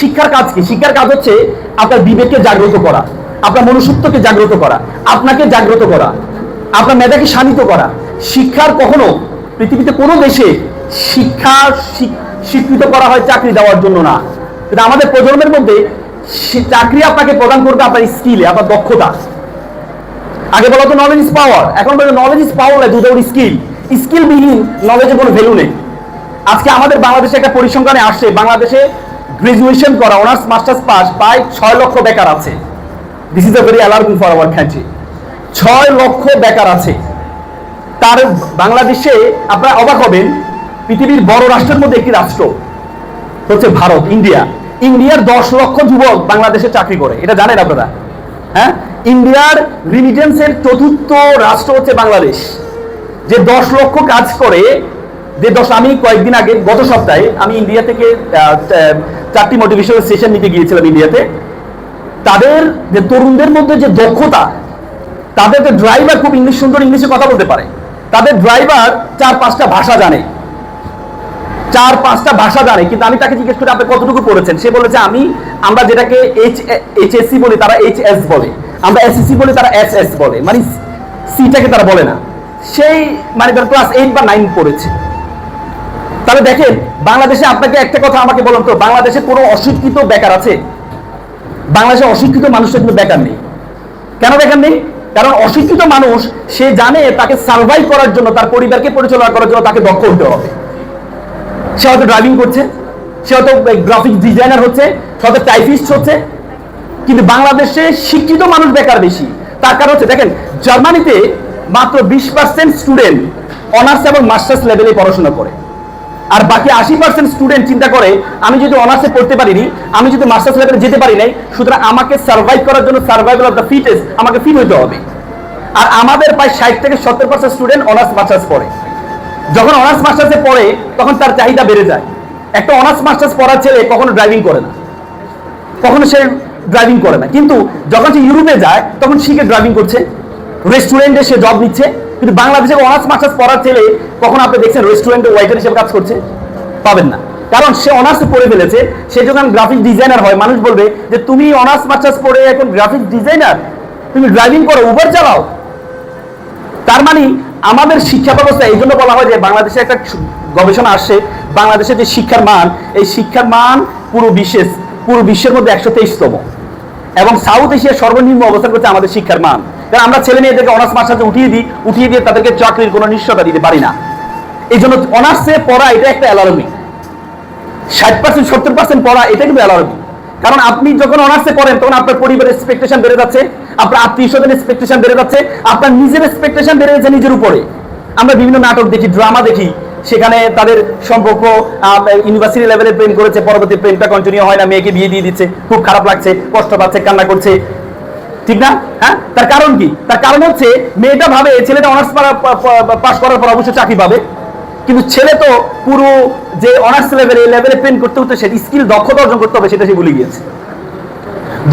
শিক্ষার কাজ কি? শিক্ষার কাজ হচ্ছে আপনার বিবেককে জাগ্রত করা, আপনার মনুষ্যত্বকে জাগ্রত করা, আপনাকে জাগ্রত করা, আপনার মেধাকে শানিত করা। শিক্ষার কখনো পৃথিবীতে কোনো দেশে শিক্ষা স্বী- স্বীকৃত করা হয় চাকরি দেওয়ার জন্য না। কিন্তু আমাদের প্রজন্মের মধ্যে চাকরি আপনাকে প্রদান করবে আপনার স্কিলে, আপনার দক্ষতা। আগে বলা তো নলেজ ইজ পাওয়ার এখন বলে knowledge is power without skill skill বিহীন নলেজের কোনো ভ্যালু নেই। আজকে আমাদের বাংলাদেশে একটা পরিসংখ্যানে আসছে বাংলাদেশে গ্রাজুয়েশন করা অনার্স মাস্টার্স পাস প্রায় ছয় লক্ষ বেকার আছে। This is a very alarming for our country ছয় লক্ষ বেকার আছে। তার বাংলাদেশে আপনারা অবাক হবেন, পৃথিবীর বড় রাষ্ট্রের মধ্যে একটি রাষ্ট্র হচ্ছে ভারত, ইন্ডিয়া। ইন্ডিয়ার দশ লক্ষ যুবক বাংলাদেশে চাকরি করে। এটা জানেন আপনারা? হ্যাঁ? ইন্ডিয়ার রিমিটেন্সের চতুর্থ রাষ্ট্র হচ্ছে বাংলাদেশ। যে দশ লক্ষ কাজ করে, যে দশ, আমি কয়েকদিন আগে, গত সপ্তাহে আমি ইন্ডিয়া থেকে চারটি মোটিভেশনাল সেশন নিতে গিয়েছিলাম ইন্ডিয়াতে তাদের যে তরুণদের মধ্যে যে দক্ষতা, তাদের যে ড্রাইভার খুব ইংলিশ সুন্দর ইংলিশে কথা বলতে পারে। তাদের ড্রাইভার চার পাঁচটা ভাষা জানে। চার পাঁচটা ভাষা জানে, কিন্তু আমি তাকে জিজ্ঞেস করি, আপনি কতটুকু পড়েছেন? সে বলেছে, আমি, আমরা যেটাকে এইচ এইচএসসি বলি, তারা এইচ এস বলে। আমরা এসএসসি বলি, তারা এস এস বলে। মানে সিটাকে তারা বলে না। সেই মানে তার ক্লাস এইট বা নাইন পড়েছে। তাহলে দেখেন, বাংলাদেশে আপনাকে একটা কথা আমাকে বলুন তো, বাংলাদেশে কোনো অশিক্ষিত বেকার আছে? বাংলাদেশে অশিক্ষিত মানুষের কিন্তু বেকার নেই। কেন বেকার নেই? কারণ অশিক্ষিত মানুষ, সে জানে তাকে সার্ভাইভ করার জন্য, তার পরিবারকে পরিচালনা করার জন্য তাকে দক্ষ হতে হবে। সে হয়তো ড্রাইভিং করছে, সে হয়তো গ্রাফিক ডিজাইনার হচ্ছে, সে হয়তো টাইপিস্ট হচ্ছে। কিন্তু বাংলাদেশে শিক্ষিত মানুষ বেকার বেশি। তার কারণ হচ্ছে, দেখেন, জার্মানিতে মাত্র বিশ পার্সেন্ট স্টুডেন্ট অনার্স এবং মাস্টার্স লেভেলে পড়াশোনা করে। আর বাকি আশি পার্সেন্ট স্টুডেন্ট চিন্তা করে, আমি যদি অনার্সে পড়তে পারিনি, আমি যদি মাস্টার্স লেভেলে যেতে পারি নাই, সুতরাং আমাকে সার্ভাইভ করার জন্য সার্ভাইভাল অফ দ্য ফিটেস্ট আমাকে ফিট হইতে হবে। আর আমাদের প্রায় ষাট থেকে সত্তর পার্সেন্ট স্টুডেন্ট অনার্স মাস্টার্স পড়ে। যখন অনার্স মাস্টার্সে পড়ে, তখন তার চাহিদা বেড়ে যায়। একটা অনার্স মাস্টার্স পড়ার ছেলে কখনো ড্রাইভিং করে না। কখনো সে ড্রাইভিং করে না। কিন্তু যখন সে ইউরোপে যায়, তখন শিখে ড্রাইভিং করছে। রেস্টুরেন্টে সে জব নিচ্ছে। কিন্তু বাংলাদেশে অনার্স মাস্টার্স পড়ার ছেলে কখন আপনি দেখছেন রেস্টুরেন্টে ওয়াইটার হিসেবে কাজ করছে? পাবেন না। কারণ সে অনার্স পড়ে ফেলেছে, সে যখন গ্রাফিক ডিজাইনার হয়, মানুষ বলবে যে, তুমি অনার্স মাস্টার্স পড়ে এখন গ্রাফিক ডিজাইনার তুমি ড্রাইভিং করো উবার চালাও? তার মানে আমাদের শিক্ষা ব্যবস্থা, এই জন্য বলা হয় যে বাংলাদেশে একটা গবেষণা আসছে বাংলাদেশের যে শিক্ষার মান, এই শিক্ষার মান পুরো বিশ্বের পুরো বিশ্বের মধ্যে একশো তেইশতম। এবং সাউথ এশিয়ার সর্বনিম্ন অবস্থান করছে আমাদের শিক্ষার মান। কারণ আমরা ছেলে মেয়েদেরকে অনার্স মাস্টার্সে উঠিয়ে দিই, উঠিয়ে দিয়ে তাদেরকে চাকরির কোনো নিশ্চয়তা দিতে পারি না। এই জন্য অনার্সে পড়া এটা একটা অ্যালার্মিং ষাট পার্সেন্ট সত্তর পার্সেন্ট পড়া এটা কিন্তু অ্যালার্মিং কারণ আপনি যখন অনার্সে পড়েন, তখন আপনার পরিবারের এক্সপেকটেশন বেড়ে যাচ্ছে, আপনার আত্মীয় স্বজনের এক্সপেকটেশন বেড়ে যাচ্ছে, আপনার নিজের এক্সপেকটেশন বেড়ে যাচ্ছে নিজের উপরে। আমরা বিভিন্ন নাটক দেখি ড্রামা দেখি, সেখানে তাদের সম্পর্ক ইউনিভার্সিটি লেভেলে প্রেম করেছে, পরবর্তী প্রেমটা কন্টিনিউ হয় না, মেয়েকে বিয়ে দিয়ে দিচ্ছে, খুব খারাপ লাগছে, কষ্ট পাচ্ছে, কান্না করছে ঠিক না? হ্যাঁ? তার কারণ কি? তার কারণ হচ্ছে, মেয়েটা ভাবে ছেলেটা অনার্স পাস করার পর অবশ্যই চাকরি পাবে। কিন্তু ছেলে তো পুরো যে অনার্স লেভেলে লেভেলে প্রেম করতে হতে সে স্কিল দক্ষতা অর্জন করতে হবে, সেটা সে ভুলে গিয়েছে।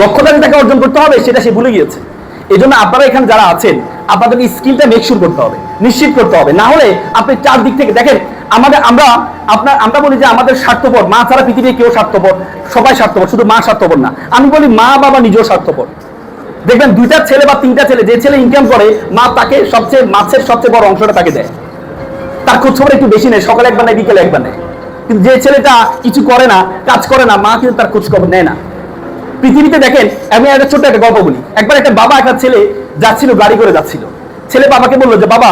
দক্ষতা তাকে অর্জন করতে হবে, সেটা সে ভুলে গিয়েছে। এই জন্য আপনারা এখানে যারা আছেন আপনাদেরকে স্কিলটা মেকশিওর করতে হবে, নিশ্চিত করতে হবে। না হলে আপনি চারদিক থেকে দেখেন, আমাদের আমরা আপনার আমরা বলি যে আমাদের স্বার্থপর। মা ছাড়া পৃথিবীতে কেউ স্বার্থপর সবাই স্বার্থপর, শুধু মা স্বার্থপর না। আমি বলি মা বাবা নিজেও স্বার্থপর। দেখবেন দুইটা ছেলে বা তিনটা ছেলে যে ছেলে ইনকাম করে, মা তাকে সবচেয়ে মাছের সবচেয়ে বড় অংশটা তাকে দেয়। তার খোঁজ খবর একটু বেশি নেয়, সকালে একবার নেয় বিকেলে একবার নেয় কিন্তু যে ছেলেটা কিছু করে না, কাজ করে না, মা কিন্তু তার খোঁজ খবর নেয় না। পৃথিবীতে দেখেন, আমি একটা ছোট্ট একটা গল্প বলি। একবার একটা বাবা, একটা ছেলে যাচ্ছিল, গাড়ি করে যাচ্ছিল। ছেলে বাবাকে বলল যে, বাবা,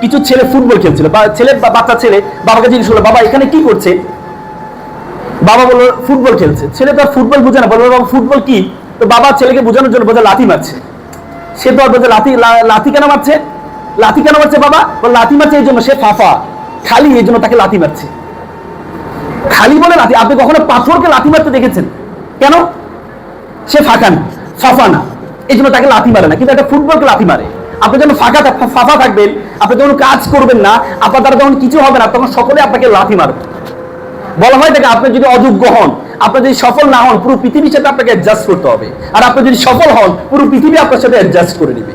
কিছু ছেলে ফুটবল খেলছিল। বা ছেলে বাচ্চা ছেলে বাবাকে জিজ্ঞেস করল, বাবা, এখানে কি করছে? বাবা বলল, ফুটবল খেলছে। ছেলে তো ফুটবল বুঝে না। বলল, বাবা, ফুটবল কি? তো বাবা ছেলেকে বোঝানোর জন্য বোঝা লাথি মারছে। সে তো আর বোঝে লাথি লাথি কেন মারছে? লাথি কেন মারছে বাবা? লাথি মারছে এই জন্য সে ফাফা। খালি এই জন্য তাকে লাথি মারছে। খালি বলে লাথি, আপনি কখনো পাথরকে লাথি মারতে দেখেছেন? কেন? সে ফাঁকা না, ফাফা না। এই জন্য তাকে লাথি মারে না, কিন্তু একটা ফুটবলকে লাথি মারে। আপনি যখন ফাঁকা ফাফা থাকবেন, আপনি যখন কাজ করবেন না, আপনার দ্বারা যখন কিছু হবে না, তখন সকলে আপনাকে লাথি মারবে। বলা হয় দেখে আপনি যদি অযোগ্য হন আপনি যদি সফল না হন, পুরো পৃথিবীর সাথে আপনাকে অ্যাডজাস্ট করতে হবে। আর আপনি যদি সফল হন, পুরো পৃথিবী আপনার সাথে অ্যাডজাস্ট করে নেবে।